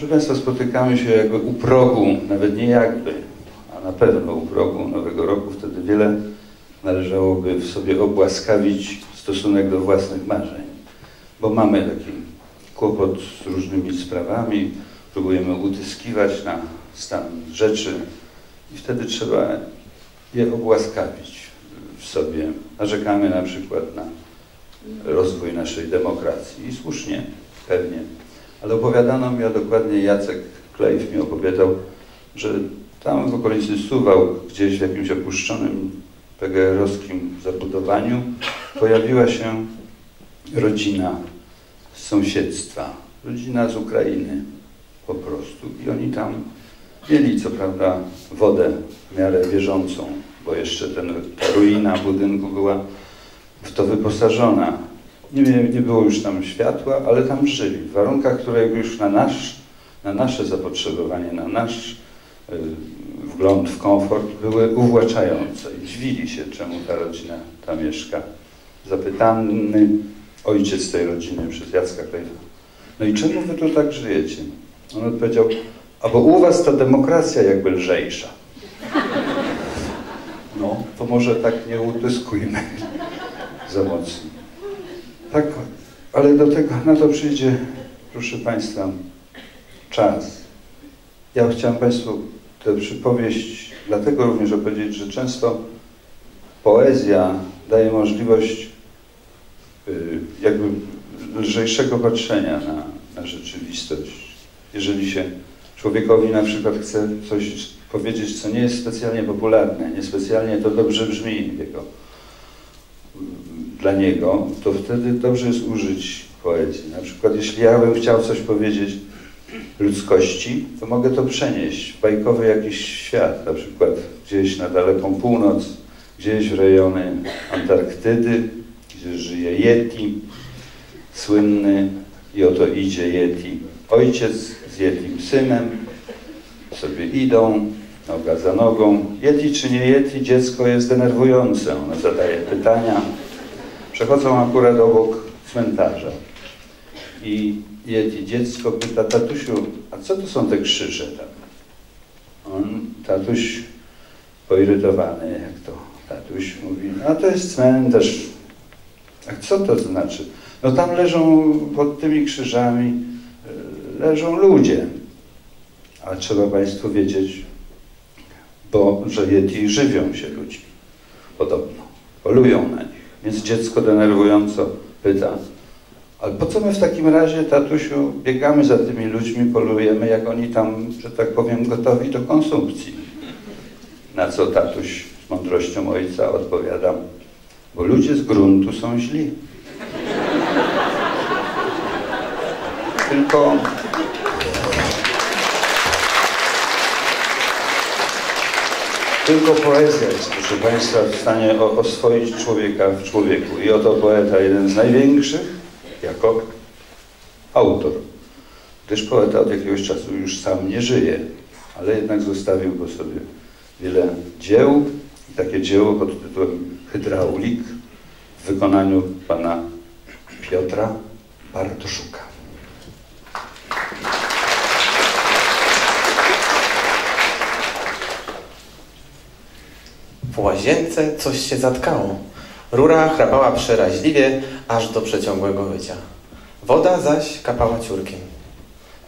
Proszę Państwa, spotykamy się jakby u progu, nawet nie jakby, a na pewno u progu Nowego Roku. Wtedy wiele należałoby w sobie obłaskawić stosunek do własnych marzeń, bo mamy taki kłopot z różnymi sprawami, próbujemy utyskiwać na stan rzeczy i wtedy trzeba je obłaskawić w sobie. Narzekamy na przykład na rozwój naszej demokracji i słusznie, pewnie. Ale opowiadano mi, a dokładnie Jacek Klejf mi opowiadał, że tam w okolicy Suwał, gdzieś w jakimś opuszczonym PGR-owskim zabudowaniu, pojawiła się rodzina z sąsiedztwa, rodzina z Ukrainy po prostu. I oni tam mieli co prawda wodę w miarę bieżącą, bo jeszcze ten, ta ruina budynku była w to wyposażona. Nie, nie było już tam światła, ale tam żyli w warunkach, które już na, nasz, na nasze zapotrzebowanie, na nasz y, wgląd w komfort były uwłaczające dziwili się, czemu ta rodzina tam mieszka. Zapytany ojciec tej rodziny przez Jacka Klejfa, no i czemu wy tu tak żyjecie? On odpowiedział, a bo u was ta demokracja jakby lżejsza. No, to może tak nie utyskujmy za mocno. Tak, ale do tego, na to przyjdzie, proszę Państwa, czas. Ja chciałem Państwu tę przypowieść dlatego również opowiedzieć, że często poezja daje możliwość y, jakby lżejszego patrzenia na, na rzeczywistość. Jeżeli się człowiekowi na przykład chce coś powiedzieć, co nie jest specjalnie popularne, niespecjalnie to dobrze brzmi jego, dla niego, to wtedy dobrze jest użyć poezji. Na przykład jeśli ja bym chciał coś powiedzieć ludzkości, to mogę to przenieść w bajkowy jakiś świat, na przykład gdzieś na daleką północ, gdzieś w rejony Antarktydy, gdzie żyje Yeti, słynny i oto idzie Yeti. Ojciec z Yetim synem sobie idą, noga za nogą. Yeti czy nie Yeti, dziecko jest denerwujące. Ono zadaje pytania. Przechodzą akurat obok cmentarza. I Yeti dziecko pyta, tatusiu, a co to są te krzyże tam? On, tatuś poirytowany, jak to tatuś mówi, a to jest cmentarz. A co to znaczy? No tam leżą pod tymi krzyżami, e, leżą ludzie. Ale trzeba Państwu wiedzieć, bo że Yeti żywią się ludźmi, podobno, polują na nich. Więc dziecko denerwująco pyta, ale po co my w takim razie, tatusiu, biegamy za tymi ludźmi, polujemy, jak oni tam, że tak powiem, gotowi do konsumpcji? Na co tatuś z mądrością ojca odpowiada, bo ludzie z gruntu są źli. Tylko Tylko poezja jest, proszę Państwa, w stanie oswoić człowieka w człowieku. I oto poeta, jeden z największych, jako autor. Gdyż poeta od jakiegoś czasu już sam nie żyje, ale jednak zostawił po sobie wiele dzieł. I takie dzieło pod tytułem Hydraulik w wykonaniu pana Piotra Bartoszuka. W łazience coś się zatkało. Rura chrapała przeraźliwie, aż do przeciągłego wycia. Woda zaś kapała ciurkiem.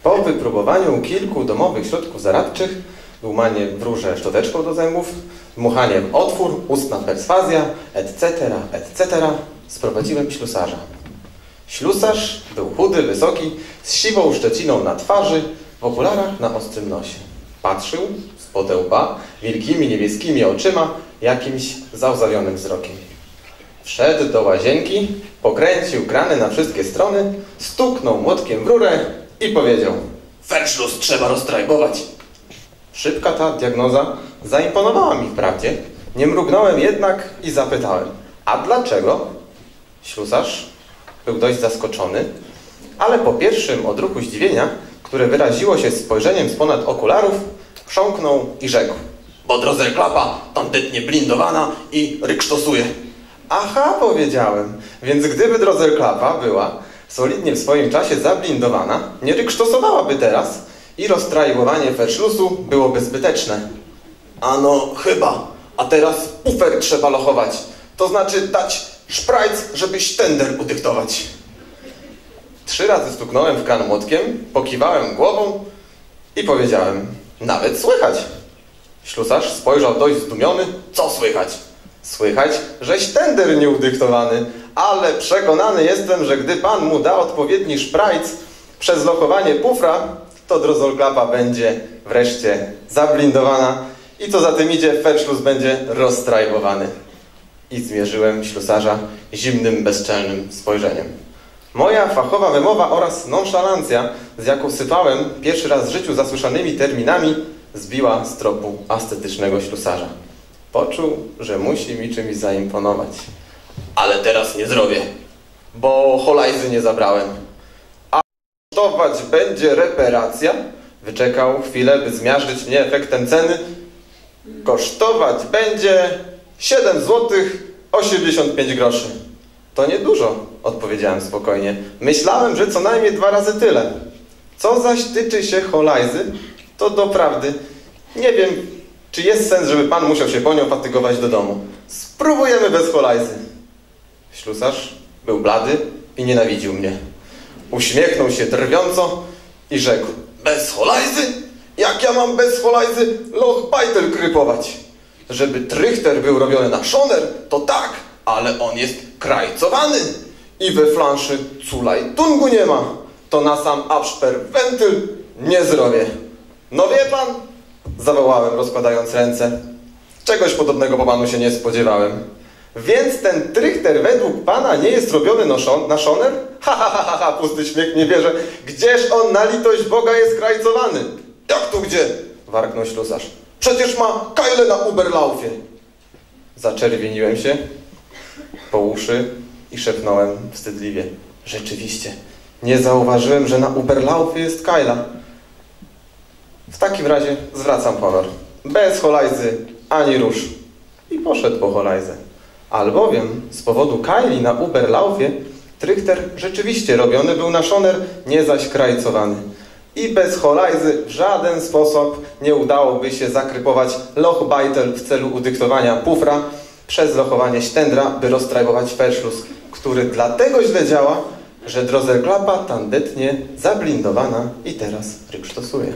Po wypróbowaniu kilku domowych środków zaradczych, dłumanie w rurze szczoteczką do zębów, dmuchanie w otwór, ustna perswazja, etc., etc., sprowadziłem ślusarza. Ślusarz był chudy, wysoki, z siwą szczeciną na twarzy, w okularach na ostrym nosie. Patrzył z potełba wielkimi niebieskimi oczyma jakimś załzawionym wzrokiem. Wszedł do łazienki, pokręcił krany na wszystkie strony, stuknął młotkiem w rurę i powiedział Ferszlus trzeba roztrajbować. Szybka ta diagnoza zaimponowała mi wprawdzie. Nie mrugnąłem jednak i zapytałem A dlaczego? Ślusarz był dość zaskoczony, ale po pierwszym odruchu zdziwienia, które wyraziło się spojrzeniem z ponad okularów, chrząknął i rzekł bo klapa tandetnie blindowana i ryksztosuje. Aha, powiedziałem. Więc gdyby klapa była solidnie w swoim czasie zablindowana, nie ryksztosowałaby teraz i roztrajłowanie ferszlusu byłoby zbyteczne. Ano, chyba. A teraz pufer trzeba lochować. To znaczy dać szprajc, żeby sztender udyktować. Trzy razy stuknąłem w kran młotkiem, pokiwałem głową i powiedziałem, nawet słychać. Ślusarz spojrzał dość zdumiony, co słychać? Słychać, żeś tender nieudyktowany, ale przekonany jestem, że gdy pan mu da odpowiedni szprajc przez lokowanie pufra, to drozolklapa będzie wreszcie zablindowana i co za tym idzie, ferszlus będzie rozstrajbowany. I zmierzyłem ślusarza zimnym, bezczelnym spojrzeniem. Moja fachowa wymowa oraz nonszalancja, z jaką sypałem pierwszy raz w życiu zasłyszanymi terminami, zbiła z tropu ascetycznego ślusarza. Poczuł, że musi mi czymś zaimponować. Ale teraz nie zrobię, bo holajzy nie zabrałem. A kosztować będzie reparacja? Wyczekał chwilę, by zmiażdżyć mnie efektem ceny. Kosztować będzie 7 zł 85 groszy. To niedużo, odpowiedziałem spokojnie. Myślałem, że co najmniej dwa razy tyle. Co zaś tyczy się holajzy, to doprawdy nie wiem, czy jest sens, żeby pan musiał się po nią fatygować do domu. Spróbujemy bez holajzy. Ślusarz był blady i nienawidził mnie. Uśmiechnął się drwiąco i rzekł, bez holajzy? Jak ja mam bez holajzy Lochbajtel krypować? Żeby trychter był robiony na szoner, to tak, ale on jest krajcowany. I we flanszy culaj tungu nie ma. To na sam abszper wentyl nie zrobię. No wie pan, zawołałem rozkładając ręce. Czegoś podobnego po panu się nie spodziewałem. Więc ten trychter według pana nie jest robiony na, szon na szoner? Ha, ha, ha, ha, pusty śmiech nie wierzę. Gdzież on na litość Boga jest krajcowany? Jak tu gdzie? Warknął ślusarz. Przecież ma kajle na Uberlaufie. Zaczerwieniłem się po uszy i szepnąłem wstydliwie. Rzeczywiście, nie zauważyłem, że na Uberlaufie jest kajla. W takim razie zwracam honor. Bez holajzy ani rusz. I poszedł po holajzę. Albowiem z powodu kajli na Uberlaufie trychter rzeczywiście robiony był na szoner, nie zaś krajcowany. I bez holajzy w żaden sposób nie udałoby się zakrypować Lochbeitel w celu udyktowania pufra przez lochowanie sztendra, by roztrajbować ferszlus, który dlatego źle działa, że drozerklapa tandetnie zablindowana i teraz ryksztosuje.